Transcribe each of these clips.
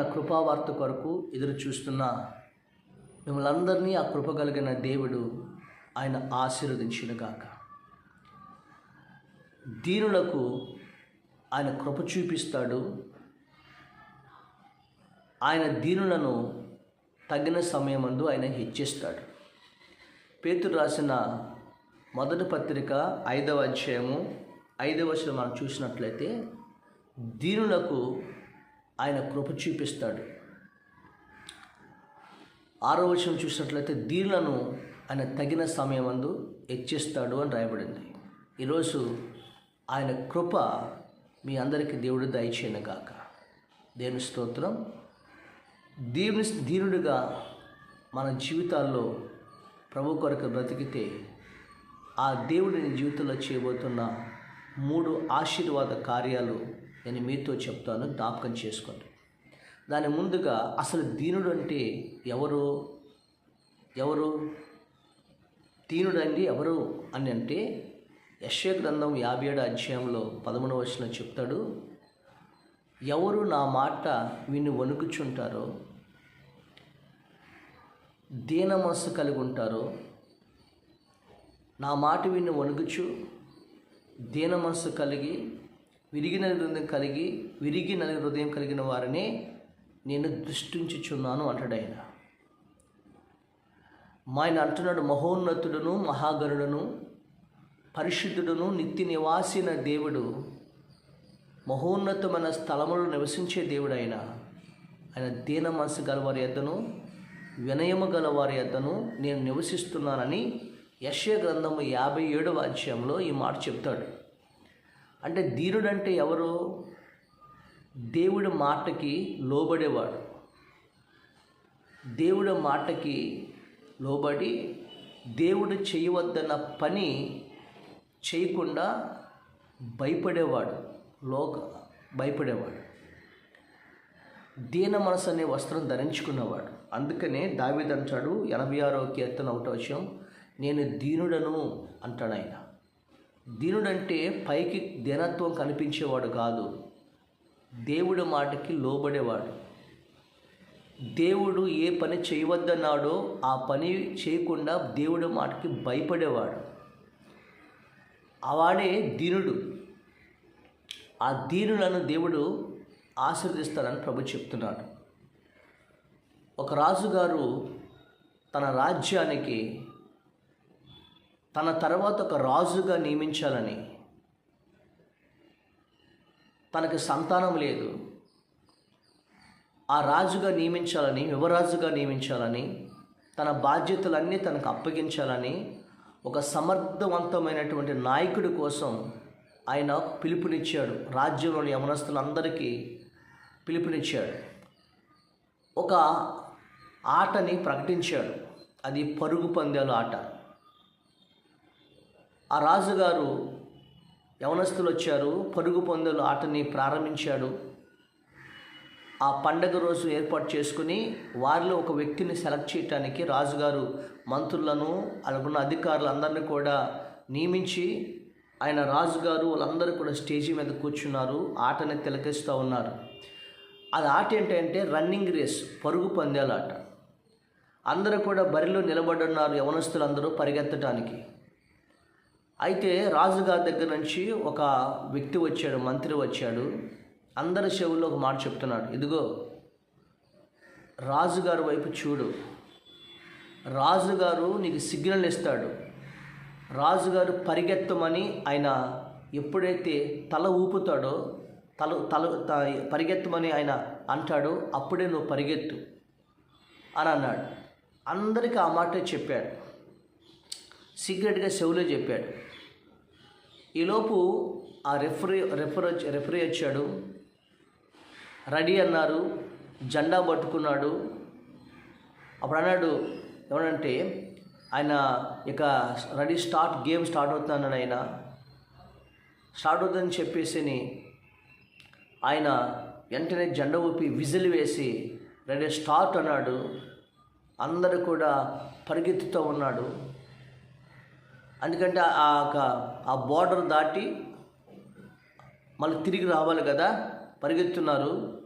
తన కృపావార్త కొరకు ఎదురు చూస్తున్న మిమ్మల్ని అందరినీ ఆ కృప కలిగిన దేవుడు ఆయన ఆశీర్వదించినగాక. దీనులకు ఆయన కృప చూపిస్తాడు. ఆయన దీనులను తగిన సమయమందు ఆయన హెచ్చిస్తాడు. పేతురు రాసిన మొదటి పత్రిక ఐదవ అధ్యాయము ఐదవ వచనం మనం చూసినట్లయితే దీనులకు ఆయన కృప చూపిస్తాడు. ఆరో వచనం చూసినట్లయితే దీనులను ఆయన తగిన సమయమందు హెచ్చిస్తాడు అని రాయబడింది. ఈరోజు ఆయన కృప మీ అందరికీ దేవుడు దయచేయను గాక దేవుని స్తోత్రం. దీవుని దీనుడిగా మన జీవితాల్లో ప్రభు కొరకు బ్రతికితే ఆ దేవుడిని జీవితంలో చేయబోతున్న మూడు ఆశీర్వాద కార్యాలు నేను మీతో చెప్తాను జ్ఞాపకం చేసుకోండి. దాని ముందుగా అసలు దీనుడు అంటే ఎవరు? ఎవరు? దీనుడు అండి ఎవరు అని అంటే యశ్వ గ్రంథం యాభై ఏడు అధ్యాయంలో పదమూడవ వచ్చిన చెప్తాడు ఎవరు నా మాట విని వణుకుచుంటారో దీన మనసు కలిగి ఉంటారో నా మాట విని వణుకుచు దీన మనసు కలిగి విరిగిన హృదయం కలిగి విరిగి నలి హృదయం కలిగిన వారిని నేను దృష్టించుచున్నాను అంటాడు ఆయన. మా ఆయన అంటున్నాడు మహోన్నతుడును మహాగరుడును పరిశుద్ధుడును నిత్య నివాసిన దేవుడు మహోన్నతమైన స్థలములు నివసించే దేవుడు ఆయన. ఆయన దీన మనసు గలవారి ఎద్దను వినయము గలవారి ఎద్దను నేను నివసిస్తున్నానని యశ్య గ్రంథము యాభై ఏడవ అధ్యాయంలో ఈ మాట చెప్తాడు. అంటే దీనుడంటే ఎవరు? దేవుడి మాటకి లోబడేవాడు. దేవుడి మాటకి లోబడి దేవుడు చేయవద్దన్న పని చేయకుండా భయపడేవాడు. లోక భయపడేవాడు. దీన మనసు అనే వస్త్రం ధరించుకున్నవాడు. అందుకనే దావిదంటాడు ఎనభై ఆరో కీర్తన ఒకటో విషయం నేను దీనుడను అంటాడు ఆయన. దీనుడంటే పైకి దీనత్వం కనిపించేవాడు కాదు. దేవుడి మాటకి లోబడేవాడు. దేవుడు ఏ పని చేయవద్దన్నాడో ఆ పని చేయకుండా దేవుడి మాటకి భయపడేవాడు. అవాడే దీనుడు. ఆ దీనులను దేవుడు ఆశీర్దిస్తానని ప్రభు చెప్తున్నాడు. ఒక రాజుగారు తన రాజ్యానికి తన తర్వాత ఒక రాజుగా నియమించాలని. తనకి సంతానం లేదు. ఆ రాజుగా నియమించాలని యువరాజుగా నియమించాలని తన బాధ్యతలన్నీ తనకు అప్పగించాలని ఒక సమర్థవంతమైనటువంటి నాయకుడి కోసం ఆయన పిలుపునిచ్చాడు. రాజ్యంలోని యమనస్తులందరికీ పిలుపునిచ్చాడు. ఒక ఆటని ప్రకటించాడు. అది పరుగు పందాలు ఆట. ఆ రాజుగారు యవనస్తులు వచ్చారు పరుగు పందాలు ఆటని ప్రారంభించాడు. ఆ పండగ రోజు ఏర్పాటు చేసుకుని వారిలో ఒక వ్యక్తిని సెలెక్ట్ చేయడానికి రాజుగారు మంత్రులను అలాగున్న అధికారులందరినీ కూడా నియమించి ఆయన రాజుగారు వాళ్ళందరూ కూడా స్టేజీ మీద కూర్చున్నారు ఆటని తిలకిస్తూ ఉన్నారు. అది ఆట ఏంటంటే రన్నింగ్ రేస్ పరుగు పందేలాట. అందరూ కూడా బరిలో నిలబడి ఉన్నారు యవనస్తులందరూ పరిగెత్తడానికి అయితే రాజుగారి దగ్గర నుంచి ఒక వ్యక్తి వచ్చాడు మంత్రి వచ్చాడు. అందరి చెవుల్లో ఒక మాట చెప్తున్నాడు. ఇదిగో రాజుగారి వైపు చూడు. రాజుగారు నీకు సిగ్నల్ ఇస్తాడు. రాజుగారు పరిగెత్తమని ఆయన ఎప్పుడైతే తల ఊపుతాడో తల తల త- పరిగెత్తమని ఆయన అంటాడో అప్పుడే నువ్వు పరిగెత్తు అని అన్నాడు. అందరికీ ఆ మాటే చెప్పాడు. సీక్రెట్గా చెవులో చెప్పాడు. ఈలోపు ఆ రెఫరీ రెఫర్ రెఫరీ వచ్చాడు. రెడీ అన్నారు. జెండా పట్టుకున్నాడు. అప్పుడు అన్నాడు ఏమనంటే ఆయన ఇక రెడీ స్టార్ట్ గేమ్ స్టార్ట్ అవుతున్నాను ఆయన. స్టార్ట్ అవుతుందని చెప్పేసి ఆయన వెంటనే జెండా ఊపి విజిల్ వేసి రెడీ స్టార్ట్ అన్నాడు. అందరూ కూడా పరిగెత్తుతూ ఉన్నాడు. ఎందుకంటే ఆ యొక్క ఆ బార్డర్ దాటి మళ్ళీ తిరిగి రావాలి కదా? పరిగెత్తున్నారు.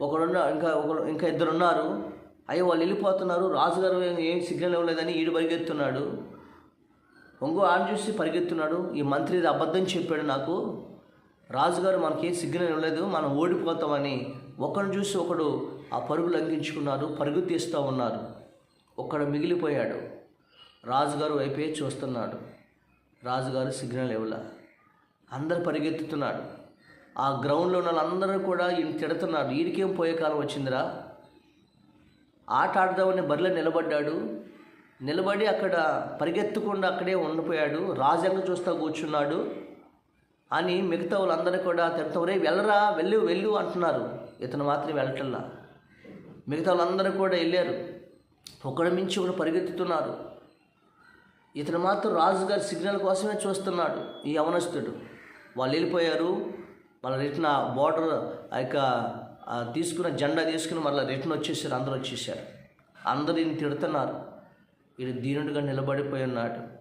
ఒకడున్న ఇంకా ఒకరు ఇంకా ఇద్దరు ఉన్నారు అయ్యో వాళ్ళు వెళ్ళిపోతున్నారు. రాజుగారు ఏం- ఏం సిగ్నల్ ఇవ్వలేదని ఈడు పరిగెత్తున్నాడు. ఇంకో ఆయన చూసి పరిగెత్తున్నాడు. ఈ మంత్రి ఇది అబద్ధం చెప్పాడు నాకు. రాజుగారు మనకి ఏ సిగ్నల్ ఇవ్వలేదు. మనం ఓడిపోతామని. ఒకరిని చూసి ఒకడు ఆ పరుగు లంఘించుకున్నారు పరుగు తీస్తూ ఉన్నారు. ఒక్కడు మిగిలిపోయాడు. రాజుగారు వైపే చూస్తున్నాడు. రాజుగారు సిగ్నల్ ఇవ్వలే. అందరు పరిగెత్తుతున్నాడు. ఆ గ్రౌండ్లో ఉన్న వాళ్ళందరూ కూడా ఈయన తిడుతున్నారు వీడికేం పోయే కాలం వచ్చిందిరా? ఆట ఆడదామని బరిలో నిలబడ్డాడు. నిలబడి అక్కడ పరిగెత్తకుండా అక్కడే ఉండిపోయాడు. రాజంగా చూస్తూ కూర్చున్నాడు. అని మిగతా వాళ్ళందరూ కూడా తిడతాం వెళ్ళరా వెళ్ళు వెళ్ళు అంటున్నారు. ఇతను మాత్రం వెళ్ళటల్లా మిగతా వాళ్ళందరూ కూడా వెళ్ళారు. ఒకడు మించి ఒకడు పరిగెత్తుతున్నారు. ఇతను మాత్రం రాజుగారి సిగ్నల్ కోసమే చూస్తున్నాడు ఈ అవనస్తుడు వాళ్ళు వెళ్ళిపోయారు. మళ్ళీ రిటర్న్ ఆ బోర్డర్ ఆ యొక్క తీసుకున్న జెండా తీసుకుని మళ్ళీ రిటర్న్ వచ్చేసారు. అందరూ వచ్చేసారు. అందరూ ఈయన తిడుతున్నారు. ఈయన దీనుడిగా నిలబడిపోయి ఉన్నాడు.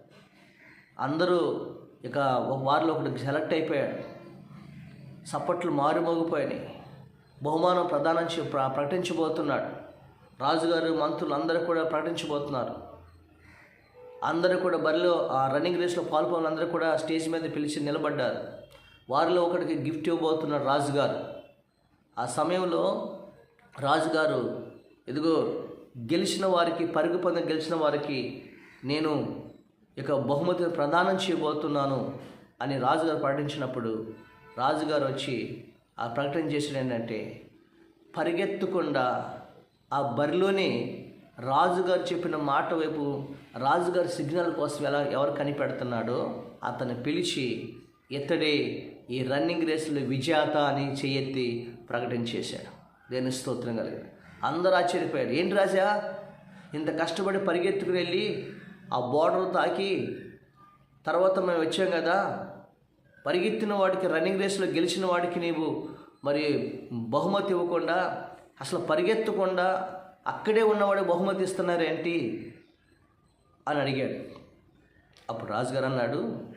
అందరూ ఇక ఒక వారిలో ఒకటి సెలెక్ట్ అయిపోయాడు. సప్పట్లు మారుమోగిపోయినాయి. బహుమానం ప్రధానం చే ప్ర- ప్రకటించబోతున్నాడు. రాజుగారు మంత్రులు అందరూ కూడా ప్రకటించబోతున్నారు. అందరూ కూడా బరిలో ఆ రన్నింగ్ రేస్లో పాల్గొన్న అందరూ కూడా స్టేజ్ మీద పిలిచి నిలబడ్డారు. వారిలో ఒకటికి గిఫ్ట్ ఇవ్వబోతున్నాడు రాజుగారు. ఆ సమయంలో రాజుగారు ఇదిగో గెలిచిన వారికి పరుగు పందెం గెలిచిన వారికి నేను ఇక బహుమతి ప్రదానం చేయబోతున్నాను అని రాజుగారు ప్రకటించినప్పుడు రాజుగారు వచ్చి ఆ ప్రకటన చేసిన ఏంటంటే పరిగెత్తకుండా ఆ బరిలోనే రాజుగారు చెప్పిన మాట వైపు రాజుగారి సిగ్నల్ కోసం ఎలా ఎవరు కనిపెడుతున్నాడో అతను పిలిచి ఇతడే ఈ రన్నింగ్ రేసులో విజేత అని చేయెత్తి ప్రకటించేశాడు. దేని స్తోత్రం కలిగాడు అందరూ ఆశ్చర్యపోయారు. ఏంటి రాజా? ఇంత కష్టపడి పరిగెత్తుకుని వెళ్ళి ఆ బోర్డర్ తాకి తర్వాత మేము వచ్చాం కదా. పరిగెత్తిన వాడికి రన్నింగ్ రేస్లో గెలిచిన వాడికి నీవు మరి బహుమతి ఇవ్వకుండా అసలు పరిగెత్తకుండా అక్కడే ఉన్నవాడు బహుమతి ఇస్తున్నారేంటి? అని అడిగాడు. అప్పుడు రాజుగారు అన్నాడు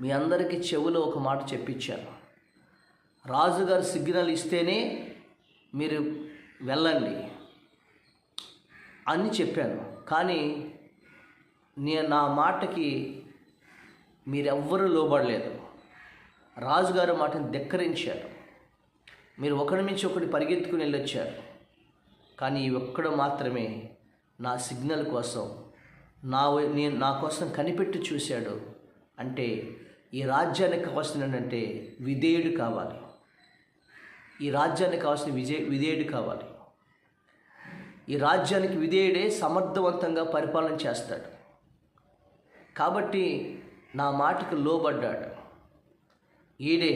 మీ అందరికీ చెవులో ఒక మాట చెప్పించాను రాజుగారు సిగ్నల్ ఇస్తేనే మీరు వెళ్ళండి అని చెప్పాను. కానీ నేను నా మాటకి మీరెవ్వరూ లోబడలేదు. రాజుగారు మాటను ధిక్కరించారు. మీరు ఒకరి నుంచి ఒకటి పరిగెత్తుకుని వెళ్ళొచ్చారు. కానీ ఈ ఒక్కడు మాత్రమే నా సిగ్నల్ కోసం నా నేను నా కోసం కనిపెట్టి చూశాడు. అంటే ఈ రాజ్యానికి కావాల్సిన ఏంటంటే విధేయుడు కావాలి. ఈ రాజ్యానికి కావాల్సిన విజయ విధేయుడు కావాలి. ఈ రాజ్యానికి విధేయుడే సమర్థవంతంగా పరిపాలన చేస్తాడు. కాబట్టి నా మాటకు లోబడ్డాడు. ఈడే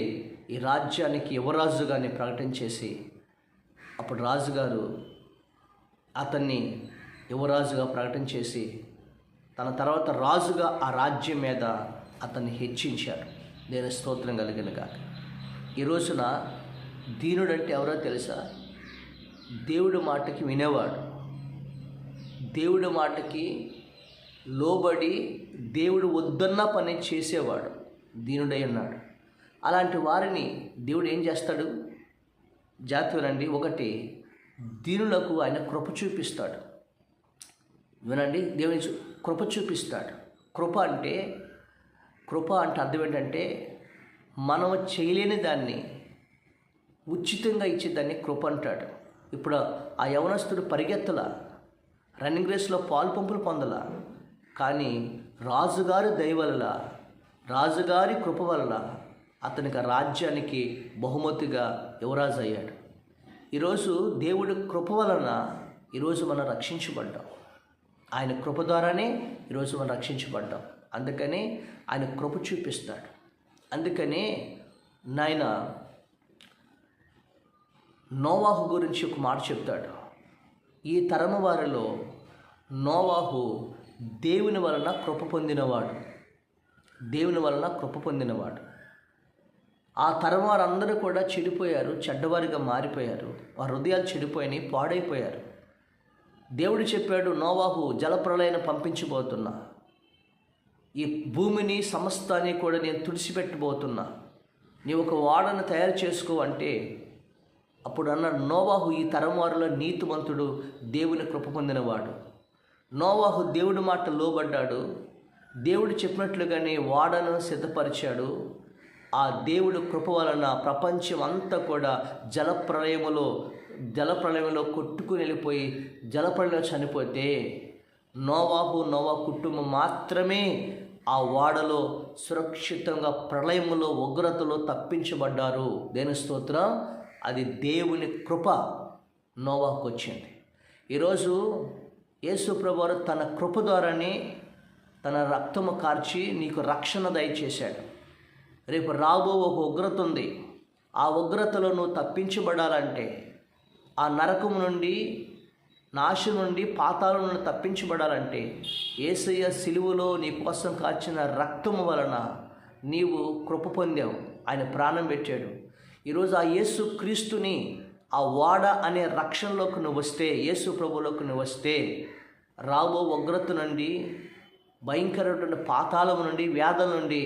ఈ రాజ్యానికి యువరాజుగానే ప్రకటించేసి అప్పుడు రాజుగారు అతన్ని యువరాజుగా ప్రకటన చేసి తన తర్వాత రాజుగా ఆ రాజ్యం మీద అతన్ని హెచ్చించారు. నేను స్తోత్రం కలిగిన కాక ఈ రోజున దీనుడంటే ఎవరో తెలుసా? దేవుడి మాటకి వినేవాడు. దేవుడి మాటకి లోబడి దేవుడు వద్దన్న పని చేసేవాడు. దీనుడై ఉన్నాడు. అలాంటి వారిని దేవుడు ఏం చేస్తాడు? జాతి ఒకటి దీనులకు ఆయన కృప చూపిస్తాడు. వినండి దేవుని కృప చూపిస్తాడు. కృప అంటే కృప అంటే అర్థం ఏంటంటే మనం చేయలేని దాన్ని ఉచితంగా ఇచ్చేదాన్ని కృప అంటాడు. ఇప్పుడు ఆ యవనస్తుడు పరిగెత్తల రన్నింగ్ రేస్లో పాలు పంపులు పొందల కానీ రాజుగారి దయ వల్ల రాజుగారి కృప వల్ల అతనికి రాజ్యానికి బహుమతిగా యువరాజు అయ్యాడు ఈరోజు దేవుడి కృప వలన ఈరోజు మనం రక్షించబడ్డాం. ఆయన కృప ద్వారానే ఈరోజు మనం రక్షించబడ్డాం. అందుకనే ఆయన కృప చూపిస్తాడు అందుకనే నాయన నోవాహు గురించి ఒక మాట చెప్తాడు. ఈ తరము వారిలో నోవాహు దేవుని వలన కృప పొందినవాడు. దేవుని వలన కృప పొందినవాడు. ఆ తరం వారందరూ కూడా చెడిపోయారు చెడ్డవారిగా మారిపోయారు. వారి హృదయాలు చెడిపోయినాయి పాడైపోయారు. దేవుడు చెప్పాడు నోవాహు జలప్రలయన పంపించబోతున్నా. ఈ భూమిని సమస్తాన్ని కూడా నేను తుడిచిపెట్టబోతున్నా. నీవు ఒక వాడను తయారు చేసుకో అంటే అప్పుడు అన్న నోవాహు ఈ తరం వారిలో నీతివంతుడు దేవుని కృప పొందినవాడు. నోవాహు దేవుడి మాట లోబడ్డాడు. దేవుడు చెప్పినట్లుగానే వాడను సిద్ధపరిచాడు. ఆ దేవుడు కృప వలన ప్రపంచం అంతా కూడా జలప్రలయములో జలప్రలయంలో కొట్టుకుని వెళ్ళిపోయి జలప్రలయంలో చనిపోతే నోవాహు నోవా కుటుంబం మాత్రమే ఆ వాడలో సురక్షితంగా ప్రళయములో ఉగ్రతలో తప్పించబడ్డారు. దేని స్తోత్రం? అది దేవుని కృప నోవాకు వచ్చింది. ఈరోజు యేసుప్రభు తన కృప ద్వారానే తన రక్తము కార్చి నీకు రక్షణ దయచేశాడు. రేపు రాబో ఒక ఉగ్రత ఉంది. ఆ ఉగ్రతలో నువ్వు తప్పించబడాలంటే ఆ నరకము నుండి నాశ నుండి పాతాల నుండి తప్పించబడాలంటే ఏసయ్య సిలువలో నీ కోసం కాచిన రక్తము వలన నీవు కృప పొందావు. ఆయన ప్రాణం పెట్టాడు. ఈరోజు ఆ యేసు క్రీస్తుని ఆ వాడ అనే రక్షణలోకి నువ్వు వస్తే యేసు ప్రభులోకి నువ్వు వస్తే రాబో ఉగ్రత నుండి భయంకరమైన పాతాళం నుండి వ్యాధుల నుండి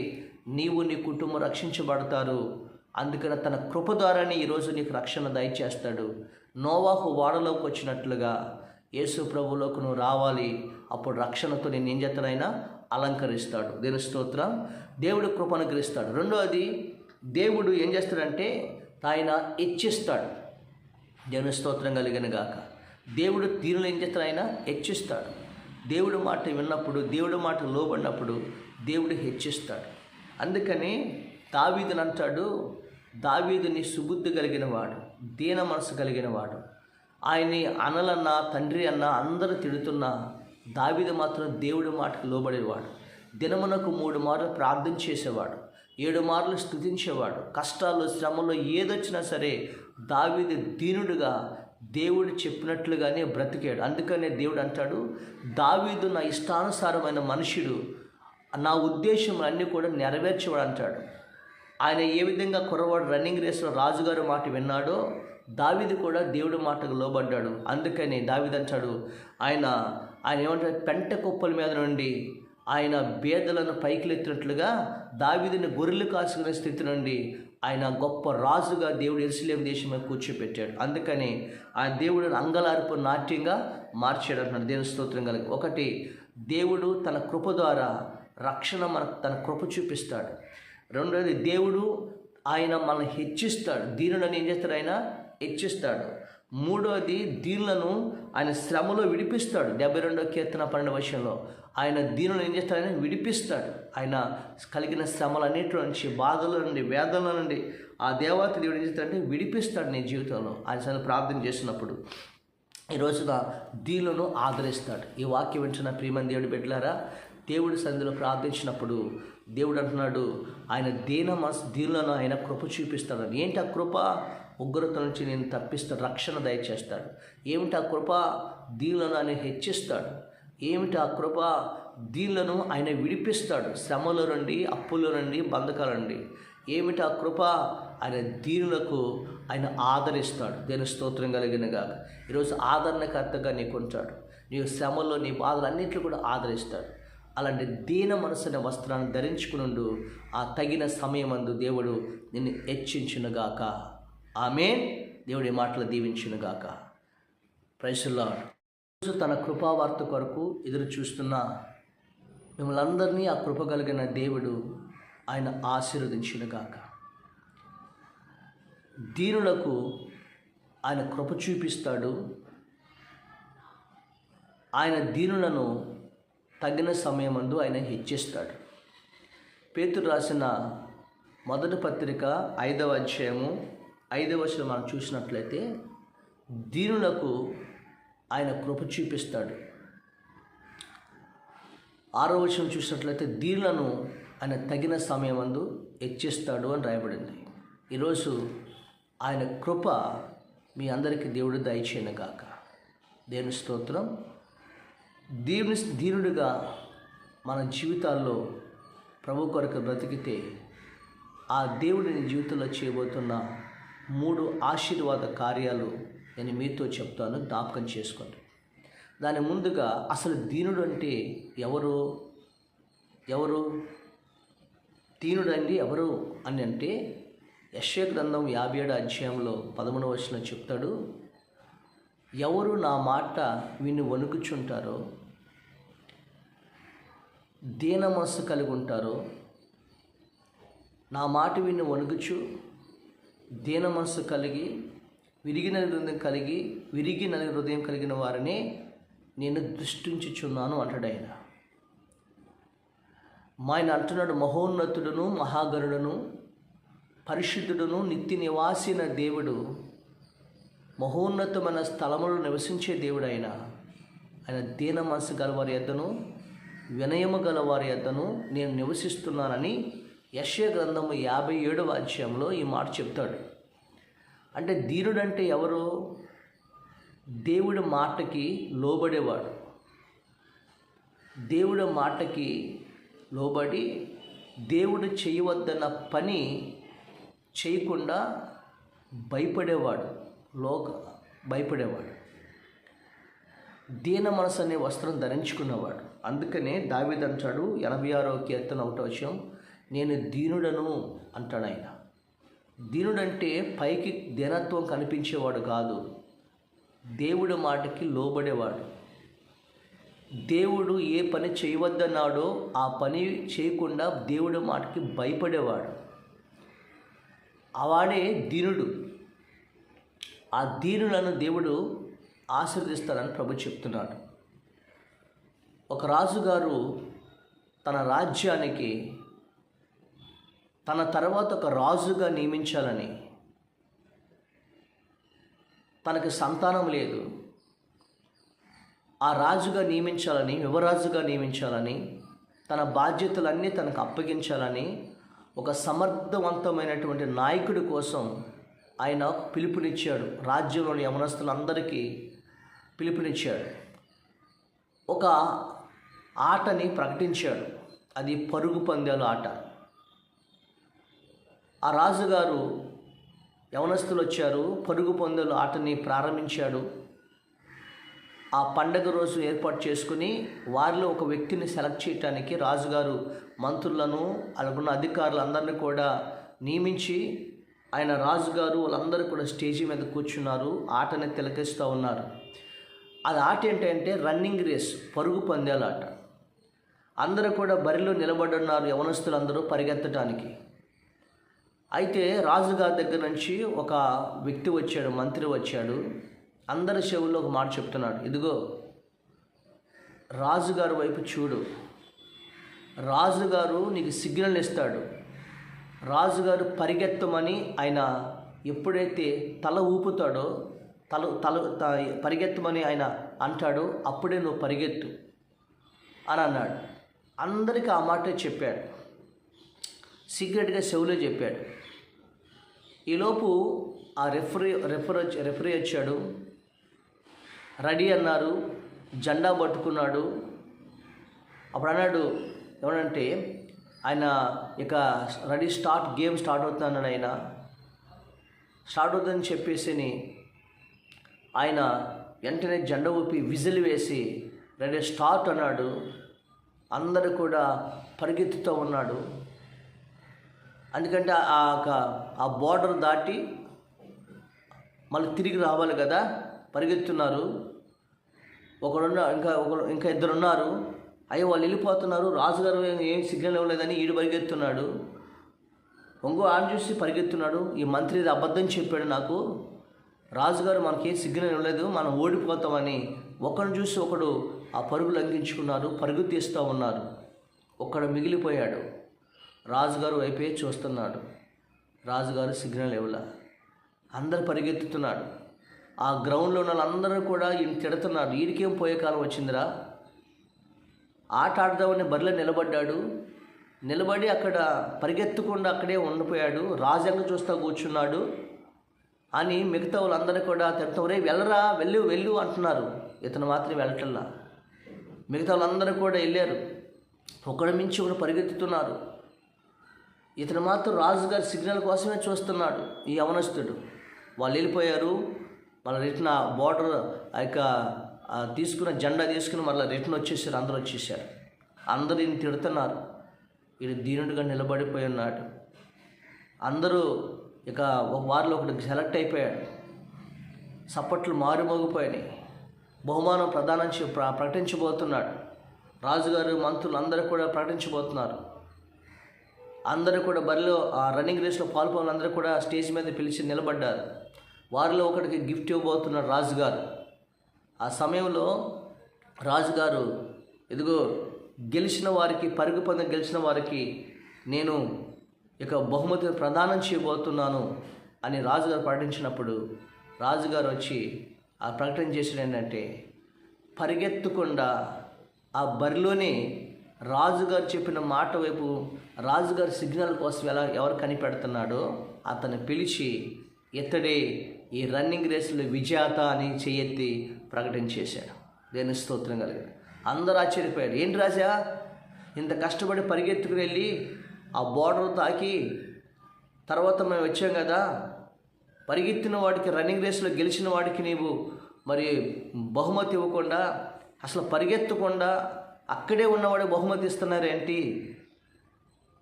నీవు నీ కుటుంబం రక్షించబడతారు. అందుకని తన కృప ద్వారానే ఈరోజు నీకు రక్షణ దయచేస్తాడు. నోవాహు వాడలోకి వచ్చినట్లుగా యేసు ప్రభులోకి నువ్వు రావాలి. అప్పుడు రక్షణతో నేను ఏం చేస్తానైనా అలంకరిస్తాడు. దేని స్తోత్రం దేవుడు కృపను గ్రహిస్తాడు రెండవది దేవుడు ఏం చేస్తాడంటే ఆయన హెచ్చిస్తాడు. దేవుని స్తోత్రం కలిగిన గాక. దేవుడు తీరులు ఏం చేస్తాడు ఆయన హెచ్చిస్తాడు. దేవుడు మాట విన్నప్పుడు దేవుడి మాట లోబడినప్పుడు దేవుడు హెచ్చిస్తాడు. అందుకని దావీదుని అంటాడు దావీదుని సుబుద్ధి కలిగిన వాడు దీన మనసు కలిగిన వాడు ఆయన్ని అనలన్న తండ్రి అన్న అందరూ తిడుతున్నా దావీదు మాత్రం దేవుడి మాటకు లోబడేవాడు. దినమునకు మూడు మార్లు ప్రార్థన చేసేవాడు. ఏడు మార్లు స్థుతించేవాడు కష్టాలు శ్రమలో ఏదొచ్చినా సరే దావీదు దీనుడుగా దేవుడు చెప్పినట్లుగానే బ్రతికాడు. అందుకనే దేవుడు అంటాడు దావీదు నా ఇష్టానుసారమైన మనుషుడు నా ఉద్దేశం అన్నీ కూడా నెరవేర్చేవాడు అంటాడు ఆయన ఏ విధంగా కుర్రవాడు రన్నింగ్ రేస్లో రాజుగారి మాట విన్నాడో దావిది కూడా దేవుడి మాటకు లోబడ్డాడు. అందుకని దావిది అంటాడు ఆయన ఆయన ఏమంటాడు పెంట కుప్పల మీద నుండి ఆయన బేదలను పైకిలెత్తినట్లుగా దావిదిని గొర్రెలు కాసుకునే స్థితి నుండి ఆయన గొప్ప రాజుగా దేవుడు ఎరుసలేం దేశంలో కూర్చోపెట్టాడు అందుకని ఆ దేవుడు అంగలార్పు నాట్యంగా మార్చాడు అంటున్నాడు దేవుని స్తోత్రం కలిగి. ఒకటి దేవుడు తన కృప ద్వారా రక్షణ మనకు తన కృప చూపిస్తాడు. రెండోది దేవుడు ఆయన మనల్ని హెచ్చిస్తాడు. దీనులను ఏం చేస్తాడు ఆయన? హెచ్చిస్తాడు. మూడోది దీనులను ఆయన శ్రమలో విడిపిస్తాడు. డెబ్బై రెండో కీర్తన పన్నెండు వర్షంలో ఆయన దీనులను ఏం చేస్తాడు ఆయన? విడిపిస్తాడు. ఆయన కలిగిన శ్రమలన్నింటి నుంచి బాధల నుండి వేదనల నుండి ఆ దేవత దేవుడు ఏం చేస్తాడంటే విడిపిస్తాడు నీ జీవితంలో. ఆయన సరే ప్రార్థన చేసినప్పుడు ఈ రోజున దీనులను ఆదరిస్తాడు. ఈ వాక్యం వింటున్న ప్రియమని దేవుడు బిడ్డలారా దేవుడి సంధిలో ప్రార్థించినప్పుడు దేవుడు అంటున్నాడు ఆయన దీన మనసు దీనులను ఆయన కృప చూపిస్తాడు. ఏంటి ఆ కృప? ఉగ్రత నుంచి నేను తప్పిస్తాడు రక్షణ దయచేస్తాడు. ఏమిటి ఆ కృప? దీనులను ఆయన హెచ్చిస్తాడు. ఏమిటి ఆ కృప? దీనులను ఆయన విడిపిస్తాడు. శ్రమల నుండి అప్పుల నుండి బంధకాల నుండి. ఏమిటి ఆ కృప? ఆయన దీనులకు ఆయన ఆదరిస్తాడు. దేని స్తోత్రం కలిగినగా ఈరోజు ఆదరణకర్తగా నీకుంటాడు నీ శ్రమల్లో నీ బాధలు అన్నింటిలో కూడా ఆదరిస్తాడు. అలాంటి దీన మనసున వస్త్రాన్ని ధరించుకునుండు ఆ తగిన సమయమందు దేవుడు నిన్ను హెచ్చించునుగాక. ఆమె దేవుడి మాటలు దీవించునుగాక. ప్రైసుల్లా తన కృపావార్త కొరకు ఎదురు చూస్తున్న మిమ్మల్ని అందరినీ ఆ కృప కలిగిన దేవుడు ఆయన ఆశీర్వదించునుగాక. దీనులకు ఆయన కృప చూపిస్తాడు. ఆయన దీనులను తగిన సమయమందు ఆయన హెచ్చిస్తాడు. పేతురు రాసిన మొదటి పత్రిక ఐదవ అధ్యాయము ఐదవ వచనం మనం చూసినట్లయితే దీనులకు ఆయన కృప చూపిస్తాడు. ఆరో వచనం చూసినట్లయితే దీనులను ఆయన తగిన సమయమందు హెచ్చిస్తాడు అని రాయబడింది. ఈరోజు ఆయన కృప మీ అందరికీ దేవుడు దయచేయను గాక. దేవుని స్తోత్రం. దేవుని దీనుడిగా మన జీవితాల్లో ప్రభు కొరకు బ్రతికితే ఆ దేవుడిని జీవితంలో చేయబోతున్న మూడు ఆశీర్వాద కార్యాలు నేను మీతో చెప్తాను జ్ఞాపకం చేసుకోండి. దాని ముందుగా అసలు దీనుడు అంటే ఎవరు? ఎవరు? దీనుడు అంటే ఎవరు అని అంటే యశ్వ గ్రంథం యాభై ఏడు అధ్యాయంలో పదమూడవ వచనం చెప్తాడు. ఎవరు నా మాట విని వణుకుచుంటారో దీన మనస్సు కలిగి ఉంటారో నా మాట విని వణుకుచు దీన మనస్సు కలిగి విరిగిన హృదయం కలిగి విరిగిన హృదయం కలిగిన వారిని నేను దృష్టించుచున్నాను అంటాడు ఆయన. మా ఆయన అంటున్నాడు మహోన్నతుడును మహాగరుడును పరిశుద్ధుడును నిత్య నివాసిన దేవుడు మహోన్నతమైన స్థలములు నివసించే దేవుడు ఆయన ఆయన దీన మనసు గలవారి ఎద్దను వినయము గలవారి ఎద్దను నేను నివసిస్తున్నానని యశ్య గ్రంథము యాభై ఏడవ అధ్యాయంలో ఈ మాట చెప్తాడు. అంటే దీనుడంటే ఎవరు? దేవుడి మాటకి లోబడేవాడు. దేవుడి మాటకి లోబడి దేవుడు చేయవద్దన్న పని చేయకుండా భయపడేవాడు. లోక భయపడేవాడు. దీన మనసు అనే వస్త్రం ధరించుకున్నవాడు. అందుకనే దావిదంటాడు ఎనభై ఆరో కీర్తన ఒకటో విషయం నేను దీనుడను అంటాడు ఆయన. దీనుడంటే పైకి దీనత్వం కనిపించేవాడు కాదు. దేవుడి మాటకి లోబడేవాడు. దేవుడు ఏ పని చేయవద్దన్నాడో ఆ పని చేయకుండా దేవుడి మాటకి భయపడేవాడు. అవాడే దీనుడు. ఆ దీనులను దేవుడు ఆశీర్దిస్తాడని ప్రభు చెప్తున్నాడు. ఒక రాజుగారు తన రాజ్యానికి తన తర్వాత ఒక రాజుగా నియమించాలని తనకి సంతానం లేదు. ఆ రాజుగా నియమించాలని యువరాజుగా నియమించాలని తన బాధ్యతలన్నీ తనకు అప్పగించాలని ఒక సమర్థవంతమైనటువంటి నాయకుడి కోసం ఆయన పిలుపునిచ్చాడు. రాజ్యంలోని యమనస్తులందరికీ పిలుపునిచ్చాడు. ఒక ఆటని ప్రకటించాడు. అది పరుగు పందేలు ఆట. ఆ రాజుగారు యవనస్తులు వచ్చారు పరుగు పందాల ఆటని ప్రారంభించాడు. ఆ పండగ రోజు ఏర్పాటు చేసుకుని వారిలో ఒక వ్యక్తిని సెలెక్ట్ చేయడానికి రాజుగారు మంత్రులను అలాగున్న అధికారులందరినీ కూడా నియమించి ఆయన రాజుగారు వాళ్ళందరూ కూడా స్టేజి మీద కూర్చున్నారు ఆటని తిలకిస్తూ ఉన్నారు. అది ఆట ఏంటంటే రన్నింగ్ రేస్ పరుగు పందేలాట అందరూ కూడా బరిలో నిలబడున్నారు యవనస్తులందరూ పరిగెత్తడానికి అయితే రాజుగారి దగ్గర నుంచి ఒక వ్యక్తి వచ్చాడు మంత్రి వచ్చాడు. అందరి చెవుల్లో ఒక మాట చెప్తున్నాడు ఇదిగో రాజుగారి వైపు చూడు. రాజుగారు నీకు సిగ్నల్ ఇస్తాడు. రాజుగారు పరిగెత్తమని ఆయన ఎప్పుడైతే తల ఊపుతాడో తల తల పరిగెత్తమని ఆయన అంటాడో అప్పుడే నువ్వు పరిగెత్తు అని అన్నాడు. అందరికీ ఆ మాటే చెప్పాడు. సీక్రెట్గా సెవులో చెప్పాడు. ఈలోపు ఆ రెఫరీ రెఫరీ రెఫరీ వచ్చాడు. రెడీ అన్నారు. జెండా పట్టుకున్నాడు. అప్పుడు అన్నాడు ఏమనంటే ఆయన ఇక రెడీ స్టార్ట్ గేమ్ స్టార్ట్ అవుతున్నాను ఆయన. స్టార్ట్ అవుతుందని చెప్పేసి ఆయన వెంటనే జెండా ఊపి విజిల్ వేసి రెడీ స్టార్ట్ అన్నాడు. అందరూ కూడా పరిగెత్తుతూ ఉన్నాడు. ఎందుకంటే ఆ ఆ బార్డర్ దాటి మళ్ళీ తిరిగి రావాలి కదా పరిగెత్తున్నారు. ఒకడున్న ఇంకా ఒక ఇంకా ఇద్దరు ఉన్నారు అయ్యో వాళ్ళు వెళ్ళిపోతున్నారు. రాజుగారు ఏం- సిగ్నల్ ఇవ్వలేదని ఈడు పరిగెత్తున్నాడు. ఒంగో ఆడ చూసి పరిగెత్తున్నాడు. ఈ మంత్రి ఇది అబద్ధం చెప్పాడు నాకు. రాజుగారు మనకి సిగ్నల్ ఇవ్వలేదు. మనం ఓడిపోతామని ఒకరిని చూసి ఒకడు ఆ పరుగు లంఘించుకున్నారు. పరుగు తీస్తూ ఉన్నారు. ఒకడు మిగిలిపోయాడు. రాజుగారు వైపే చూస్తున్నాడు రాజుగారు సిగ్నల్ ఇవ్వలే. అందరు పరిగెత్తుతున్నాడు. ఆ గ్రౌండ్లో ఉన్న వాళ్ళందరూ కూడా ఈయన తిడుతున్నారు. వీడికేం పోయే కాలం వచ్చిందిరా? ఆట ఆడదామని బరిలో నిలబడ్డాడు. నిలబడి అక్కడ పరిగెత్తకుండా అక్కడే ఉండిపోయాడు. రాజంగా చూస్తూ కూర్చున్నాడు. అని మిగతా వాళ్ళందరూ కూడా తిడతాం రే వెళ్ళరా వెళ్ళు వెళ్ళు అంటున్నారు. ఇతను మాత్రం వెళ్ళటల్లా మిగతా వాళ్ళందరూ కూడా వెళ్ళారు. ఒకడి మించి ఒకడు పరిగెత్తుతున్నారు. ఇతను మాత్రం రాజుగారి సిగ్నల్ కోసమే చూస్తున్నాడు ఈ యవనస్తుడు. వాళ్ళు వెళ్ళిపోయారు. వాళ్ళ రిటర్న్ బోర్డర్ బార్డర్ ఆ యొక్క తీసుకున్న జెండా తీసుకుని మళ్ళీ రిటర్న్ వచ్చేసారు అందరూ వచ్చేసారు. అందరూ ఈయన తిడుతున్నారు. ఈయన దీనుడిగా నిలబడిపోయి ఉన్నాడు. అందరూ ఇక ఒక వారిలో ఒకటి సెలెక్ట్ అయిపోయాడు. సప్పట్లు మారుమోగిపోయినాయి. బహుమానం ప్రదానం చే- ప్ర- ప్రకటించబోతున్నాడు. రాజుగారు మంత్రులు అందరూ కూడా ప్రకటించబోతున్నారు. అందరూ కూడా బరిలో ఆ రన్నింగ్ రేస్లో పాల్గొన్న అందరూ కూడా స్టేజ్ మీద పిలిచి నిలబడ్డారు. వారిలో ఒకటికి గిఫ్ట్ ఇవ్వబోతున్నాడు రాజుగారు. ఆ సమయంలో రాజుగారు ఇదిగో గెలిచిన వారికి పరుగు పందెం గెలిచిన వారికి నేను ఇక బహుమతి ప్రదానం చేయబోతున్నాను అని రాజుగారు ప్రకటించినప్పుడు రాజుగారు వచ్చి ఆ ప్రకటన చేసిన ఏంటంటే పరిగెత్తకుండా ఆ బరిలోనే రాజుగారు చెప్పిన మాట వైపు రాజుగారి సిగ్నల్ కోసం ఎలా ఎవరు కనిపెడుతున్నాడో అతన్ని పిలిచి ఇతడే ఈ రన్నింగ్ రేసులో విజేత అని చేయెత్తి ప్రకటన చేశాడు. దేని స్తోత్రం కలిగింది. అందరూ ఆశ్చర్యపోయారు. ఏంటి రాజా? ఇంత కష్టపడి పరిగెత్తుకుని వెళ్ళి ఆ బోర్డర్ తాకి తర్వాత మేము వచ్చాం కదా. పరిగెత్తిన వాడికి రన్నింగ్ రేస్లో గెలిచిన వాడికి నీవు మరి బహుమతి ఇవ్వకుండా అసలు పరిగెత్తకుండా అక్కడే ఉన్నవాడు బహుమతి ఇస్తున్నారేంటి?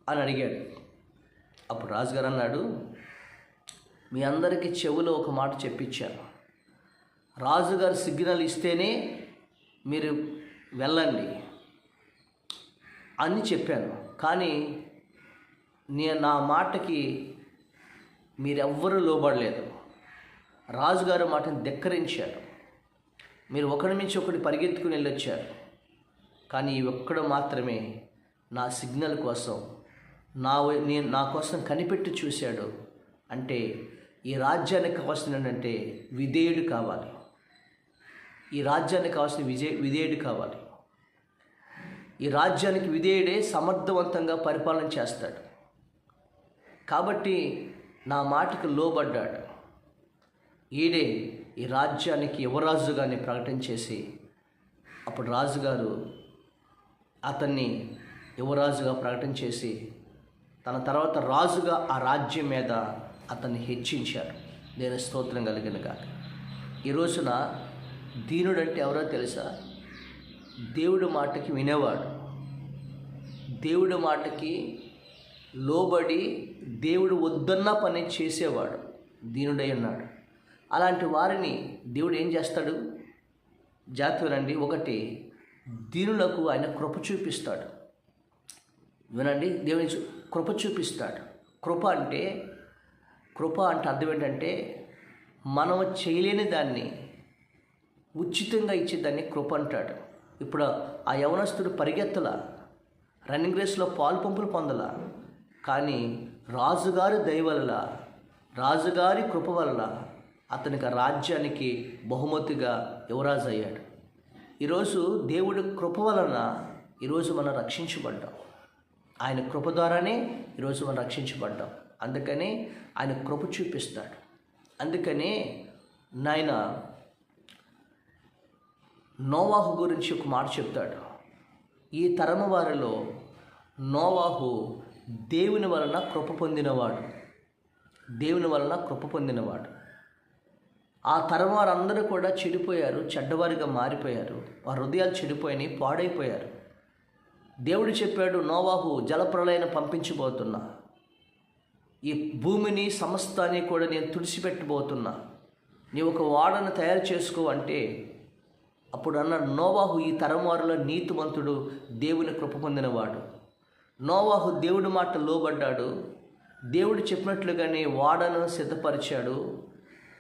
అని అడిగాడు. అప్పుడు రాజుగారు అన్నాడు మీ అందరికీ చెవులో ఒక మాట చెప్పించాను. రాజుగారు సిగ్నల్ ఇస్తేనే మీరు వెళ్ళండి అని చెప్పాను. కానీ నేను నా మాటకి మీరెవ్వరూ లోబడలేదు. రాజుగారు మాటను ధిక్కరించారు. మీరు ఒకరి నుంచి ఒకటి పరిగెత్తుకుని వెళ్ళొచ్చారు. కానీ ఒక్కడు మాత్రమే నా సిగ్నల్ కోసం నా నేను నా కోసం కనిపెట్టి చూశాడు. అంటే ఈ రాజ్యానికి కావాల్సిన ఏంటంటే విధేయుడు కావాలి. ఈ రాజ్యానికి కావాల్సిన విజయ విధేయుడు కావాలి. ఈ రాజ్యానికి విధేయుడే సమర్థవంతంగా పరిపాలన చేస్తాడు. కాబట్టి నా మాటకు లోబడ్డాడు. ఈడే ఈ రాజ్యానికి యువరాజుగానే ప్రకటన చేసి అప్పుడు రాజుగారు అతన్ని యువరాజుగా ప్రకటన చేసి తన తర్వాత రాజుగా ఆ రాజ్యం మీద అతన్ని హెచ్చించారు. నేను స్తోత్రం కలిగిన కాక ఈ రోజున దీనుడంటే ఎవరో తెలుసా? దేవుడి మాటకి వినేవాడు. దేవుడి మాటకి లోబడి దేవుడు వద్దన్న పని చేసేవాడు. దీనుడై ఉన్నాడు. అలాంటి వారిని దేవుడు ఏం చేస్తాడు? జాతి వినండి. ఒకటి దీనులకు ఆయన కృప చూపిస్తాడు. వినండి. దేవుని చూ- కృప చూపిస్తాడు. కృప అంటే కృప అంటే అర్థం ఏంటంటే మనం చేయలేని దాన్ని ఉచితంగా ఇచ్చేదాన్ని కృప అంటాడు. ఇప్పుడు ఆ యవనస్తుడు పరిగెత్తల రన్నింగ్ రేస్లో పాలు పంపులు పొందల కానీ రాజుగారి దయ వల్ల రాజుగారి కృప వల్ల అతనికి రాజ్యానికి బహుమతిగా యువరాజు అయ్యాడు. ఈరోజు దేవుడి కృప వలన ఈరోజు మనం రక్షించబడ్డాం. ఆయన కృప ద్వారానే ఈరోజు మనం రక్షించబడ్డాం. అందుకని ఆయన కృప చూపిస్తాడు. అందుకని నాయన నోవాహు గురించి ఒక మాట చెప్తాడు. ఈ తరము వారిలో నోవాహు దేవుని వలన కృప పొందినవాడు. దేవుని వలన కృప పొందినవాడు. ఆ తరం వారందరూ కూడా చెడిపోయారు చెడ్డవారిగా మారిపోయారు. వారి హృదయాలు చెడిపోయినాయి పాడైపోయారు. దేవుడు చెప్పాడు నోవాహు జలప్రలయను పంపించబోతున్నా. ఈ భూమిని సమస్తాన్ని కూడా నేను తుడిచిపెట్టబోతున్నా. నీవు ఒక వాడను తయారు చేసుకో అంటే అప్పుడు అన్న నోవాహు ఈ తరం వారిలో నీతిమంతుడు దేవుని కృప పొందినవాడు. నోవాహు దేవుడి మాట లోబడ్డాడు. దేవుడు చెప్పినట్లుగానే వాడను సిద్ధపరిచాడు.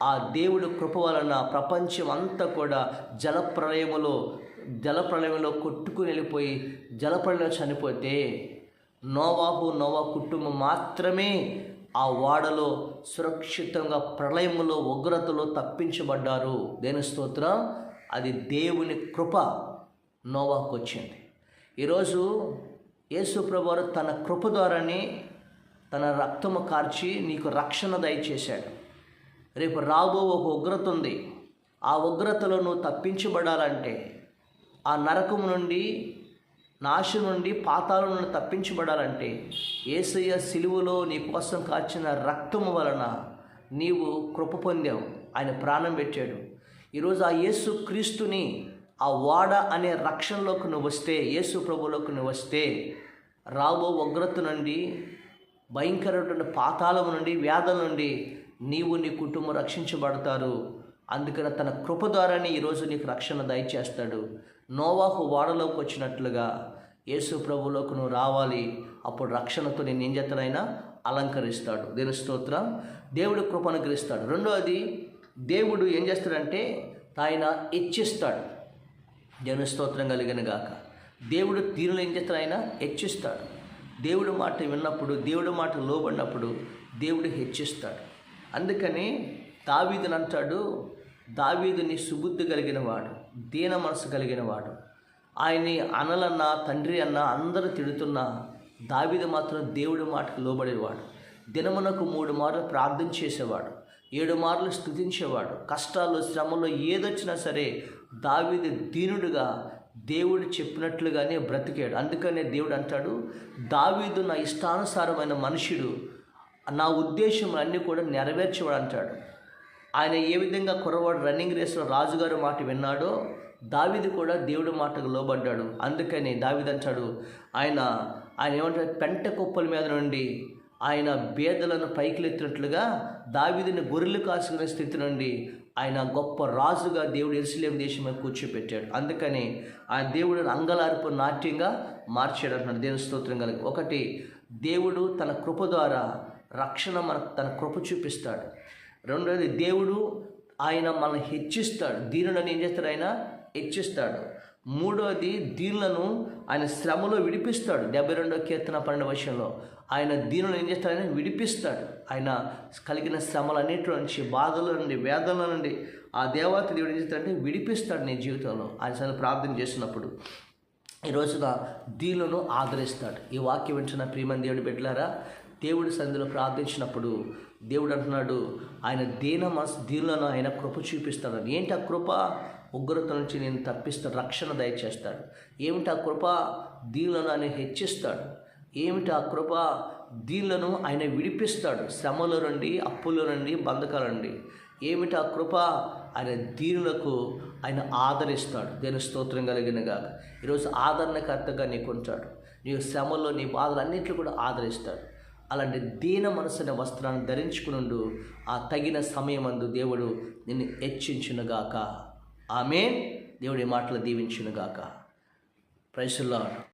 ఆ దేవుడు కృప వలన ప్రపంచం అంతా కూడా జలప్రలయములో జలప్రలయంలో కొట్టుకుని వెళ్ళిపోయి జలప్రలయంలో చనిపోతే నోవాహు నోవా కుటుంబం మాత్రమే ఆ వాడలో సురక్షితంగా ప్రళయములో ఉగ్రతలో తప్పించబడ్డారు. దేని స్తోత్రం? అది దేవుని కృప నోవాకు వచ్చింది ఈరోజు యేసుప్రభువారు తన కృప ద్వారానే తన రక్తము కార్చి నీకు రక్షణ దయచేశాడు. రేపు రాబో ఒక ఉగ్రత ఉంది. ఆ ఉగ్రతలో నువ్వు తప్పించబడాలంటే ఆ నరకము నుండి నాశం నుండి పాతాల నుండి తప్పించబడాలంటే ఏసయ్య సిలువలో నీ కోసం కాచిన రక్తము వలన నీవు కృప పొందావు. ఆయన ప్రాణం పెట్టాడు. ఈరోజు ఆ యేసు క్రీస్తుని ఆ వాడ అనే రక్షణలోకి నువ్వు వస్తే యేసు ప్రభులోకి నువ్వు వస్తే రాబో ఉగ్రత నుండి భయంకరమైన పాతాళం నుండి వ్యాధుల నుండి నీవు నీ కుటుంబం రక్షించబడతారు. అందుకని తన కృప ద్వారానే ఈరోజు నీకు రక్షణ దయచేస్తాడు. నోవాహు వాడలోకి వచ్చినట్లుగా యేసు ప్రభులోకి నువ్వు రావాలి. అప్పుడు రక్షణతో నేను ఏం చేస్తానైనా? అలంకరిస్తాడు. దేని స్తోత్రం. దేవుడు కృప అనుగ్రహిస్తాడు. రెండోది దేవుడు ఏం చేస్తాడంటే ఆయన హెచ్చిస్తాడు. దేవుని స్తోత్రం కలిగిన గాక. దేవుడు తీరులు ఏం చేస్తాడు ఆయన హెచ్చిస్తాడు. దేవుడు మాట విన్నప్పుడు దేవుడి మాట లోబడినప్పుడు దేవుడు హెచ్చిస్తాడు. అందుకని దావీదుని అంటాడు దావీదుని సుబుద్ధి కలిగిన వాడు దీన మనసు కలిగిన వాడు. ఆయన్ని అనలన్నా తండ్రి అన్న అందరూ తిడుతున్నా దావీదు మాత్రం దేవుడి మాటకు లోబడేవాడు. దినమునకు మూడు మార్లు ప్రార్థన చేసేవాడు. ఏడు మార్లు స్థుతించేవాడు కష్టాలు శ్రమలో ఏదొచ్చినా సరే దావిది దీనుడుగా దేవుడు చెప్పినట్లుగానే బ్రతికాడు. అందుకనే దేవుడు అంటాడు దావీదు నా ఇష్టానుసారమైన మనుషుడు నా ఉద్దేశం అన్నీ కూడా నెరవేర్చేవాడు అంటాడు. ఆయన ఏ విధంగా కుర్రవాడు రన్నింగ్ రేస్లో రాజుగారు మాట విన్నాడో దావిది కూడా దేవుడి మాటకు లోబడ్డాడు. అందుకని దావిది అంటాడు ఆయన ఆయన ఏమంటాడు? పెంట కుప్పల మీద నుండి ఆయన బేదలను పైకిలెత్తినట్లుగా దావిదిని గొర్రెలు కాసుకునే స్థితి నుండి ఆయన గొప్ప రాజుగా దేవుడు ఎరుసలేం దేశం కూర్చోపెట్టాడు అందుకని ఆ దేవుడిని అంగలార్పు నాట్యంగా మార్చాడు అంటున్నాడు. దేవుని స్తోత్రం కలిగి. ఒకటి దేవుడు తన కృప ద్వారా రక్షణ మన తన కృప చూపిస్తాడు. రెండోది దేవుడు ఆయన మనల్ని హెచ్చిస్తాడు. దీనులను ఏం చేస్తాడు ఆయన? హెచ్చిస్తాడు. మూడోది దీనులను ఆయన శ్రమలో విడిపిస్తాడు. డెబ్బై రెండో కీర్తన పన్నెండు వర్షంలో ఆయన దీనులను ఏం చేస్తాడు ఆయన? విడిపిస్తాడు. ఆయన కలిగిన శ్రమలన్నింటిలో నుంచి బాధల నుండి వేదనల నుండి ఆ దేవత దేవుడు ఏం చేస్తాడంటే విడిపిస్తాడు నీ జీవితంలో. ఆయన సరే ప్రార్థన చేసినప్పుడు ఈ రోజున దీనులను ఆదరిస్తాడు. ఈ వాక్యం వింటున్న ప్రియమని దేవుడు బిడ్డలారా దేవుడి సంధిలో ప్రార్థించినప్పుడు దేవుడు అంటున్నాడు ఆయన దీన మనసు దీనులను ఆయన కృప చూపిస్తాడు ఏంటి ఆ కృప? ఉగ్రత నుంచి నేను తప్పిస్తాడు రక్షణ దయచేస్తాడు. ఏమిటి ఆ కృప? దీనులను ఆయన హెచ్చిస్తాడు. ఏమిటి ఆ కృప? దీనులను ఆయన విడిపిస్తాడు. శ్రమల నుండి అప్పుల నుండి బంధకాల నుండి. ఏమిటి ఆ కృప? ఆయన దీనులకు ఆయన ఆదరిస్తాడు. దేని స్తోత్రం కలిగినగా ఈరోజు ఆదరణకర్తగా నీకు ఉంటాడు నీ శ్రమలో నీ బాధలు అన్నింటిలో కూడా ఆదరిస్తాడు. అలాంటి దీన మనసున వస్త్రాన్ని ధరించుకునుండు ఆ తగిన సమయమందు దేవుడు నిన్ను హెచ్చించునుగాక. ఆమె దేవుడి మాటలు దీవించునుగాక. ప్రైసుల్లా